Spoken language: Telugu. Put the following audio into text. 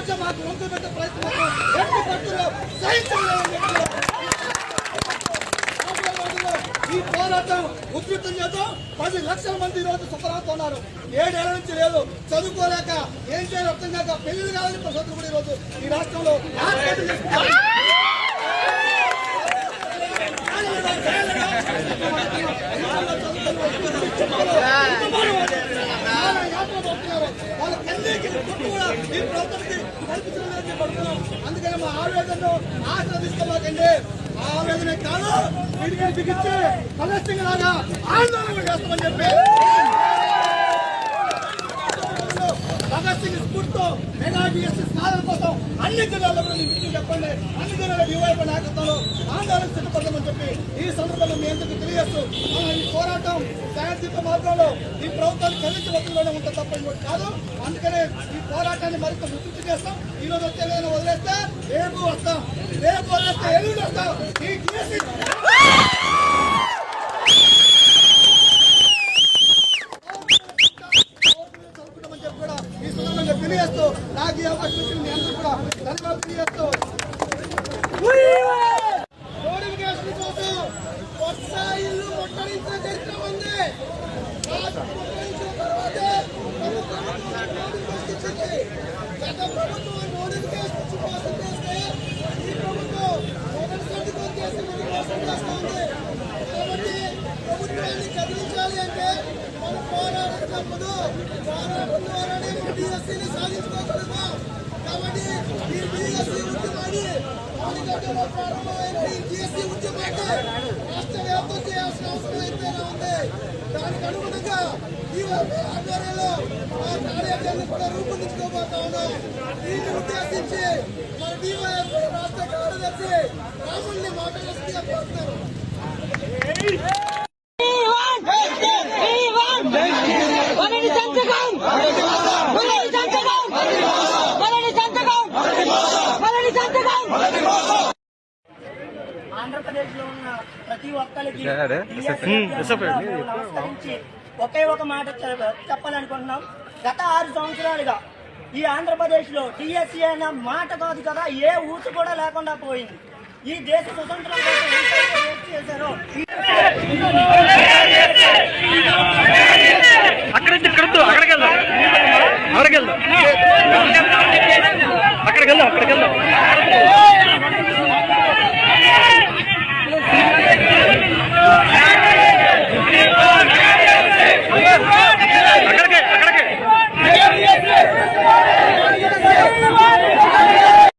రాజ్యం మాకు వంతు పెట్టే ప్రయత్నం ఎట్టి ఈ పోరాటం ఉధృతం చేద్దాం పది లక్షల మంది రోజు సుఖరాతో ఉన్నారు. ఏడేళ్ళ నుంచి లేదు చదువుకోలేక ఏం చేయాలి అర్థం కాక పెళ్ళి కావాలని ప్రసంతులు కూడా ఈరోజు ఈ రాష్ట్రంలో వాళ్ళ కన్నీకి కూడా ఈ ప్రాంతానికి కల్పించడం పడుతున్నాం అందుకని మా ఆవేదనను ఆశ్రదిస్తామాకండి ఆవేదన కాదు వీటికి బిగించి ఫలస్తింగ్ లాగా ఆందోళన చేస్తామని చెప్పి అన్ని జిల్లాల్లో కూడా మీకు చెప్పండి. అన్ని జిల్లాల డివైపు నాయకత్వంలో ఆందోళన సిద్ధపడతామని చెప్పి ఈ సందర్భంలో మీ అందరికీ తెలియజేస్తూ మన ఈ పోరాటం సాయంత్రిక మార్గంలో ఈ ప్రభుత్వాన్ని కలిసి ఒత్తిడిలోనే ఉంటుంది తప్ప ఇంకోటి కాదు. అందుకనే ఈ పోరాటాన్ని మరింత ఉధృతి చేస్తాం. ఈ రోజు వచ్చే వదిలేస్తే రేపు వస్తాం. రేపు వదిలేస్తే ఎల్లుండి వస్తాం. ఈ డిఎస్సీ మన పోరాటం తప్పదు పోరాటం కాబట్టి ఈ డిఎస్సీ ఉద్యమాన్ని ఆదిగడ్డలో ప్రారంభమైన ఈ డిఎస్సీ ఉద్యమాన్ని రాష్ట్ర వ్యాప్తం చేయాల్సిన అవసరం ఎంతైనా ఉంది దానికి అనుగుణంగా ఈ ఆధ్వర్యంలో కార్యాచరణ కూడా రూపొందించుకోబోతా ఉన్నాం దీన్ని ఉద్దేశించి మన డివైఎఫ్ రాష్ట్ర కార్యదర్శి రాముల్ని మాట్లాడాల్సిందిగా లో ఉన్న ప్రతి ఒక్కరికి అదే, నమస్కరించి ఒకే ఒక మాట చెప్పాలనుకుంటున్నాం. గత ఆరు సంవత్సరాలుగా ఈ ఆంధ్రప్రదేశ్లో టీఎస్సీ అన్న మాట కాదు కదా ఏ ఊసు కూడా లేకుండా పోయింది. ఈ దేశ స్వతంత్రం కోసం చేశారో?